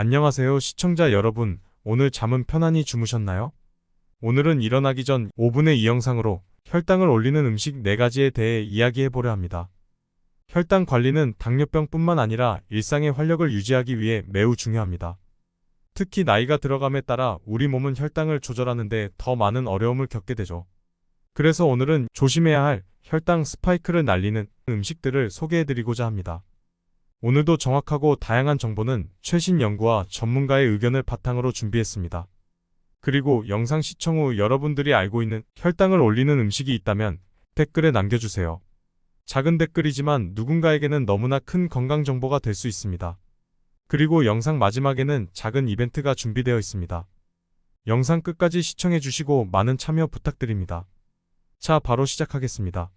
안녕하세요 시청자 여러분. 오늘 잠은 편안히 주무셨나요? 오늘은 일어나기 전 5분의 이 영상으로 혈당을 올리는 음식 4가지에 대해 이야기해 보려 합니다. 혈당 관리는 당뇨병뿐만 아니라 일상의 활력을 유지하기 위해 매우 중요합니다. 특히 나이가 들어감에 따라 우리 몸은 혈당을 조절하는데 더 많은 어려움을 겪게 되죠. 그래서 오늘은 조심해야 할 혈당 스파이크를 날리는 음식들을 소개해 드리고자 합니다. 오늘도 정확하고 다양한 정보는 최신 연구와 전문가의 의견을 바탕으로 준비했습니다. 그리고 영상 시청 후 여러분들이 알고 있는 혈당을 올리는 음식이 있다면 댓글에 남겨주세요. 작은 댓글이지만 누군가에게는 너무나 큰 건강 정보가 될 수 있습니다. 그리고 영상 마지막에는 작은 이벤트가 준비되어 있습니다. 영상 끝까지 시청해 주시고 많은 참여 부탁드립니다. 자, 바로 시작하겠습니다.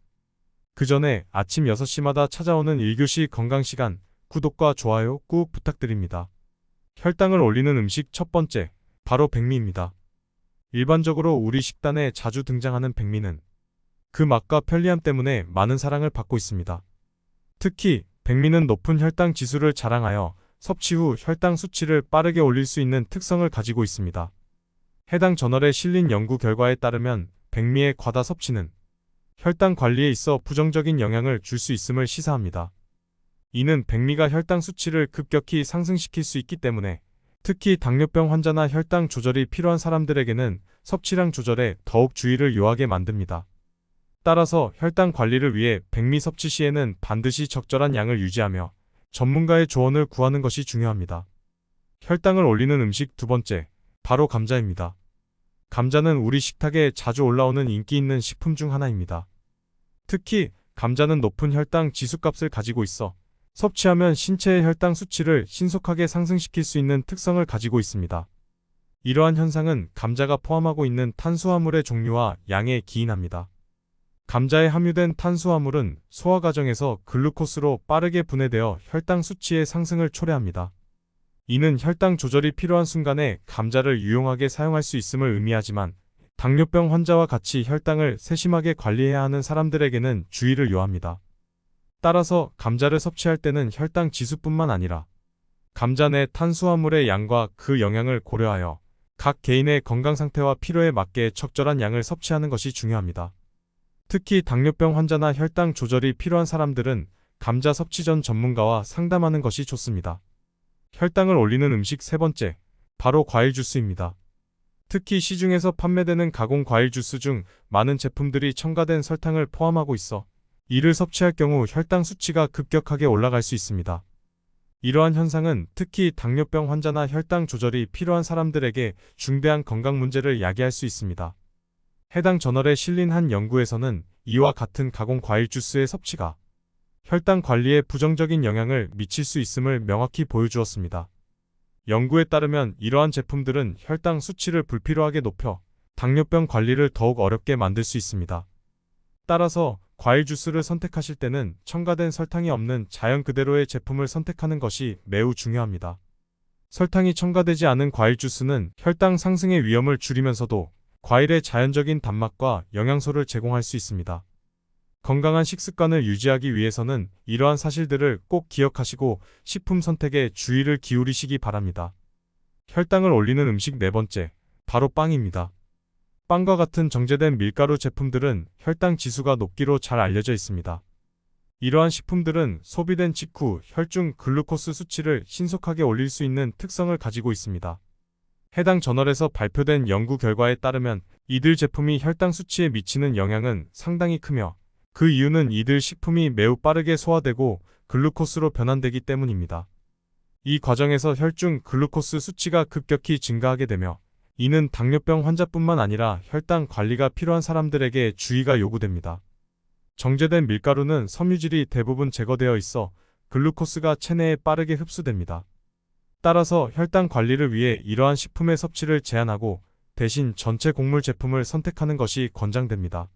그 전에 아침 6시마다 찾아오는 1교시 건강 시간, 구독과 좋아요 꾹 부탁드립니다. 혈당을 올리는 음식 첫 번째, 바로 백미입니다. 일반적으로 우리 식단에 자주 등장하는 백미는 그 맛과 편리함 때문에 많은 사랑을 받고 있습니다. 특히 백미는 높은 혈당 지수를 자랑하여 섭취 후 혈당 수치를 빠르게 올릴 수 있는 특성을 가지고 있습니다. 해당 저널에 실린 연구 결과에 따르면 백미의 과다 섭취는 혈당 관리에 있어 부정적인 영향을 줄 수 있음을 시사합니다. 이는 백미가 혈당 수치를 급격히 상승시킬 수 있기 때문에 특히 당뇨병 환자나 혈당 조절이 필요한 사람들에게는 섭취량 조절에 더욱 주의를 요하게 만듭니다. 따라서 혈당 관리를 위해 백미 섭취 시에는 반드시 적절한 양을 유지하며 전문가의 조언을 구하는 것이 중요합니다. 혈당을 올리는 음식 두 번째, 바로 감자입니다. 감자는 우리 식탁에 자주 올라오는 인기 있는 식품 중 하나입니다. 특히 감자는 높은 혈당 지수값을 가지고 있어 섭취하면 신체의 혈당 수치를 신속하게 상승시킬 수 있는 특성을 가지고 있습니다. 이러한 현상은 감자가 포함하고 있는 탄수화물의 종류와 양에 기인합니다. 감자에 함유된 탄수화물은 소화 과정에서 글루코스로 빠르게 분해되어 혈당 수치의 상승을 초래합니다. 이는 혈당 조절이 필요한 순간에 감자를 유용하게 사용할 수 있음을 의미하지만 당뇨병 환자와 같이 혈당을 세심하게 관리해야 하는 사람들에게는 주의를 요합니다. 따라서 감자를 섭취할 때는 혈당 지수뿐만 아니라 감자 내 탄수화물의 양과 그 영향을 고려하여 각 개인의 건강 상태와 필요에 맞게 적절한 양을 섭취하는 것이 중요합니다. 특히 당뇨병 환자나 혈당 조절이 필요한 사람들은 감자 섭취 전 전문가와 상담하는 것이 좋습니다. 혈당을 올리는 음식 세 번째, 바로 과일 주스입니다. 특히 시중에서 판매되는 가공 과일 주스 중 많은 제품들이 첨가된 설탕을 포함하고 있어 이를 섭취할 경우 혈당 수치가 급격하게 올라갈 수 있습니다. 이러한 현상은 특히 당뇨병 환자나 혈당 조절이 필요한 사람들에게 중대한 건강 문제를 야기할 수 있습니다. 해당 저널에 실린 한 연구에서는 이와 같은 가공 과일 주스의 섭취가 혈당 관리에 부정적인 영향을 미칠 수 있음을 명확히 보여주었습니다. 연구에 따르면 이러한 제품들은 혈당 수치를 불필요하게 높여 당뇨병 관리를 더욱 어렵게 만들 수 있습니다. 따라서 과일 주스를 선택하실 때는 첨가된 설탕이 없는 자연 그대로의 제품을 선택하는 것이 매우 중요합니다. 설탕이 첨가되지 않은 과일 주스는 혈당 상승의 위험을 줄이면서도 과일의 자연적인 단맛과 영양소를 제공할 수 있습니다. 건강한 식습관을 유지하기 위해서는 이러한 사실들을 꼭 기억하시고 식품 선택에 주의를 기울이시기 바랍니다. 혈당을 올리는 음식 네 번째, 바로 빵입니다. 빵과 같은 정제된 밀가루 제품들은 혈당 지수가 높기로 잘 알려져 있습니다. 이러한 식품들은 소비된 직후 혈중 글루코스 수치를 신속하게 올릴 수 있는 특성을 가지고 있습니다. 해당 저널에서 발표된 연구 결과에 따르면 이들 제품이 혈당 수치에 미치는 영향은 상당히 크며 그 이유는 이들 식품이 매우 빠르게 소화되고 글루코스로 변환되기 때문입니다. 이 과정에서 혈중 글루코스 수치가 급격히 증가하게 되며 이는 당뇨병 환자뿐만 아니라 혈당 관리가 필요한 사람들에게 주의가 요구됩니다. 정제된 밀가루는 섬유질이 대부분 제거되어 있어 글루코스가 체내에 빠르게 흡수됩니다. 따라서 혈당 관리를 위해 이러한 식품의 섭취를 제한하고 대신 전체 곡물 제품을 선택하는 것이 권장됩니다.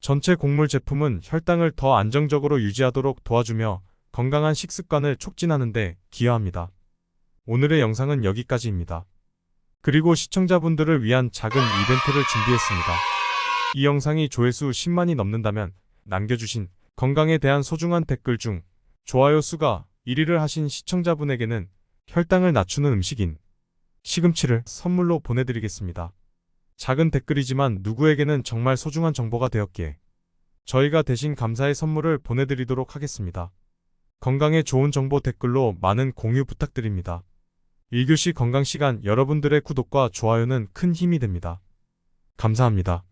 전체 곡물 제품은 혈당을 더 안정적으로 유지하도록 도와주며 건강한 식습관을 촉진하는 데 기여합니다. 오늘의 영상은 여기까지입니다. 그리고 시청자분들을 위한 작은 이벤트를 준비했습니다. 이 영상이 조회수 10만이 넘는다면 남겨주신 건강에 대한 소중한 댓글 중 좋아요 수가 1위를 하신 시청자분에게는 혈당을 낮추는 음식인 시금치를 선물로 보내드리겠습니다. 작은 댓글이지만 누구에게는 정말 소중한 정보가 되었기에 저희가 대신 감사의 선물을 보내드리도록 하겠습니다. 건강에 좋은 정보 댓글로 많은 공유 부탁드립니다. 1교시 건강시간 여러분들의 구독과 좋아요는 큰 힘이 됩니다. 감사합니다.